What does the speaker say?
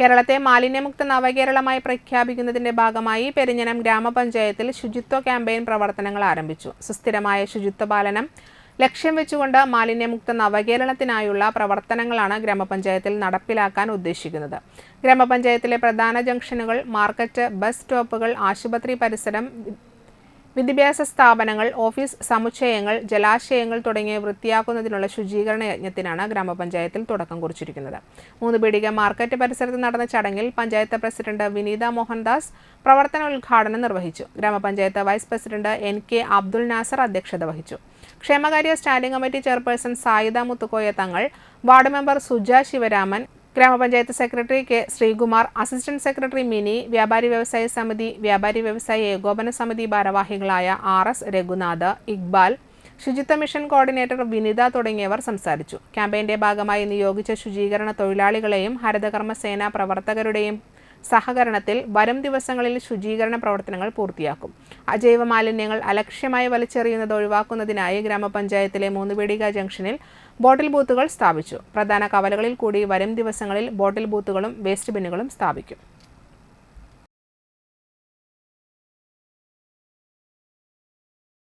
കേരളത്തെ മാലിന്യമുക്ത നവകേരളമായി പ്രഖ്യാപിക്കുന്നതിന്റെ ഭാഗമായി പെരിഞ്ഞനം ഗ്രാമപഞ്ചായത്തിൽ ശുചിത്വ ക്യാമ്പയിൻ പ്രവർത്തനങ്ങൾ ആരംഭിച്ചു. സുസ്ഥിരമായ ശുചിത്വ പാലനം ലക്ഷ്യം വെച്ചുകൊണ്ട് മാലിന്യമുക്ത നവകേരളത്തിനായുള്ള പ്രവർത്തനങ്ങളാണ് ഗ്രാമപഞ്ചായത്തിൽ നടപ്പിലാക്കാൻ ഉദ്ദേശിക്കുന്നത്. ഗ്രാമപഞ്ചായത്തിലെ പ്രധാന ജംഗ്ഷനുകൾ മാർക്കറ്റ് ബസ് സ്റ്റോപ്പുകൾ ആശുപത്രി പരിസരം വിദ്യാഭ്യാസ സ്ഥാപനങ്ങൾ ഓഫീസ് സമുച്ചയങ്ങൾ ജലാശയങ്ങൾ തുടങ്ങിയ വൃത്തിയാക്കുന്നതിനുള്ള ശുചീകരണ യജ്ഞത്തിനാണ് ഗ്രാമപഞ്ചായത്തിൽ തുടക്കം കുറിച്ചിരിക്കുന്നത്. മൂന്ന് പീടിക മാർക്കറ്റ് പരിസരത്ത് നടന്ന ചടങ്ങിൽ പഞ്ചായത്ത് പ്രസിഡന്റ് വിനീത മോഹൻദാസ് പ്രവർത്തന ഉദ്ഘാടനം നിർവഹിച്ചു. ഗ്രാമപഞ്ചായത്ത് vice president N K Abdul Nasar അധ്യക്ഷത വഹിച്ചു. ക്ഷേമകാര്യ standing committee chairperson Sayida Muthukoya Thangal ward member Suja Sivaraman ഗ്രാമപഞ്ചായത്ത് secretary K Sreekumar assistant secretary Mini വ്യാപാരി വ്യവസായ സമിതി വ്യാപാരി വ്യവസായ ഏകോപന സമിതി ഭാരവാഹികളായ ആർ എസ് രഘുനാഥ് ഇക്ബാൽ ശുചിത്വ മിഷൻ കോർഡിനേറ്റർ വിനിത തുടങ്ങിയവർ സംസാരിച്ചു. ക്യാമ്പയിന്റെ ഭാഗമായി നിയോഗിച്ച ശുചീകരണ തൊഴിലാളികളെയും ഹരിതകർമ്മ സേനാ പ്രവർത്തകരുടെയും സഹകരണത്തിൽ വരും ദിവസങ്ങളിൽ ശുചീകരണ പ്രവർത്തനങ്ങൾ പൂർത്തിയാക്കും. അജൈവ മാലിന്യങ്ങൾ അലക്ഷ്യമായി വലിച്ചെറിയുന്നത് ഒഴിവാക്കുന്നതിനായി ഗ്രാമപഞ്ചായത്തിലെ മൂന്നുപീടിക ജംഗ്ഷനിൽ ബോട്ടിൽ ബൂത്തുകൾ സ്ഥാപിച്ചു. പ്രധാന കവലകളിൽ കൂടി വരും ദിവസങ്ങളിൽ ബോട്ടിൽ ബൂത്തുകളും വേസ്റ്റ് ബിന്നുകളും സ്ഥാപിക്കും.